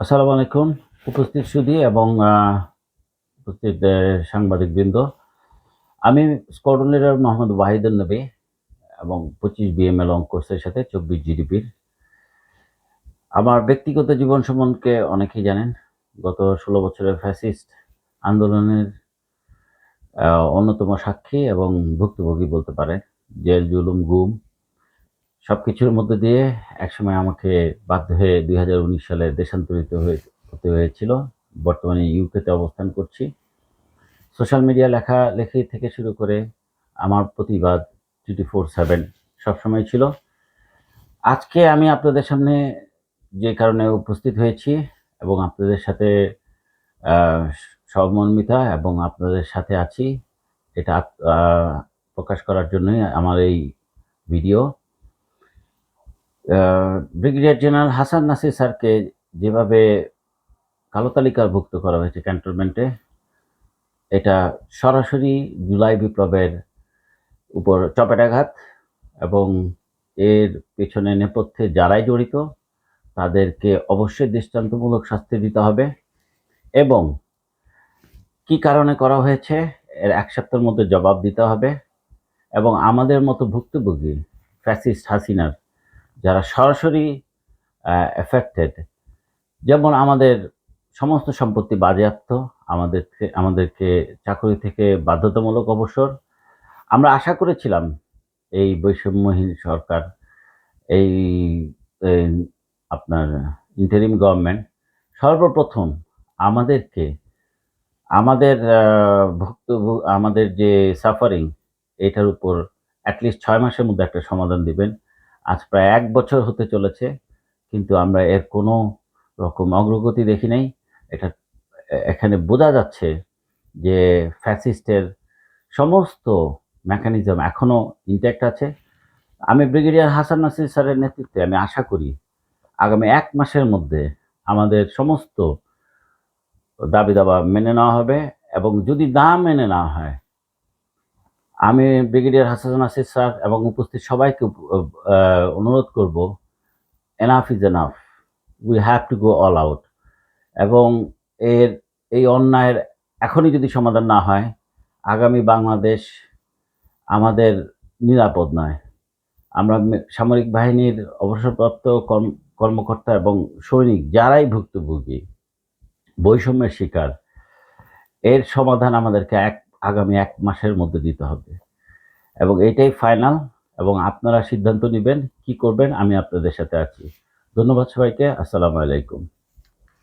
আসসালামু আলাইকুম। উপস্থিত সুধী এবং উপস্থিত সাংবাদিক বৃন্দ আমি স্কোয়াড্রন লিডার মোহাম্মদ ওয়াহিদুল নবী এবং পঁচিশ বিএমএল অঙ্ক কোর্সের সাথে চব্বিশ জিডিপির। আমার ব্যক্তিগত জীবন সম্বন্ধে অনেকেই জানেন, গত ষোলো বছরের ফ্যাসিস্ট আন্দোলনের অন্যতম সাক্ষী এবং ভুক্তভোগী বলতে পারেন জেল জুলুম গুম সব কিছুর মধ্যে দিয়ে একসময় আমাকে বাধ্য হয়ে দুই হাজার উনিশ সালে দেশান্তরিত হয়ে, হতে হয়েছিল। বর্তমানে ইউকেতে অবস্থান করছি। সোশ্যাল মিডিয়া লেখা, লেখি থেকে শুরু করে আমার প্রতিবাদ টোয়েন্টি ফোর সেভেন সবসময় ছিল। আজকে আমি আপনাদের সামনে যে কারণে উপস্থিত হয়েছি এবং আপনাদের সাথে সমন্বিতা এবং আপনাদের সাথে আছি, এটা প্রকাশ করার জন্যই আমার এই video. Brigadier general Hasan Nasir স্যারকে যেভাবে কালো তালিকাভুক্ত করা হয়েছে ক্যান্টনমেন্টে, এটা সরাসরি জুলাই বিপ্লবের উপর চপেটাঘাত এবং এর পেছনে নেপথ্যে যারাই জড়িত, তাদেরকে অবশ্যই দৃষ্টান্তমূলক শাস্তি দিতে হবে এবং কি কারণে করা হয়েছে এর এক সপ্তাহের মধ্যে জবাব দিতে হবে এবং আমাদের মতো ভুক্তভোগী ফ্যাসিস্ট হাসিনার যারা সরাসরি এফেক্টেড যেমন আমাদের সমস্ত সম্পত্তি বাজেয়াপ্ত, আমাদেরকে আমাদেরকে চাকরি থেকে বাধ্যতামূলক অবসর। আমরা আশা করেছিলাম এই বৈষম্যহীন সরকার, এই আপনার ইন্টারিম গভর্নমেন্ট সর্বপ্রথম আমাদেরকে, আমাদের ভুক্ত আমাদের যে সাফারিং এটার উপর অ্যাটলিস্ট ছয় মাসের মধ্যে একটা সমাধান দিবেন। আজ প্রায় এক বছর হতে চলেছে, কিন্তু আমরা এর কোনো রকম অগ্রগতি দেখি নাই। এটা, এখানে বোঝা যাচ্ছে যে ফ্যাসিস্টের সমস্ত মেকানিজম এখনও ইনট্যাক্ট আছে। আমি ব্রিগেডিয়ার হাসান নাসির স্যারের নেতৃত্বে আমি আশা করি আগামী এক মাসের মধ্যে আমাদের সমস্ত দাবি দাবা মেনে নেওয়া হবে এবং যদি না মেনে নেওয়া হয় আমি ব্রিগেডিয়ার হাসান নাসির স্যার এবং উপস্থিত সবাইকে অনুরোধ করব enough is enough we have to go all out এবং এর, এই অন্যায়ের এখনই যদি সমাধান না হয়, আগামী বাংলাদেশ আমাদের নিরাপদ নয়। আমরা সামরিক বাহিনীর অবসরপ্রাপ্ত কর্ম- কর্মকর্তা এবং সৈনিক যারাই ভুক্তভোগী, বৈষম্যের শিকার, এর সমাধান আমাদেরকে এক আগামী এক মাসের মধ্যে দিতে হবে। এবং এটাই ফাইনাল এবং আপনারা সিদ্ধান্ত নেবেন, কি করবেন, আমি আপনাদের সাথে আছি। ধন্যবাদ সবাইকে, আসসালামু আলাইকুম।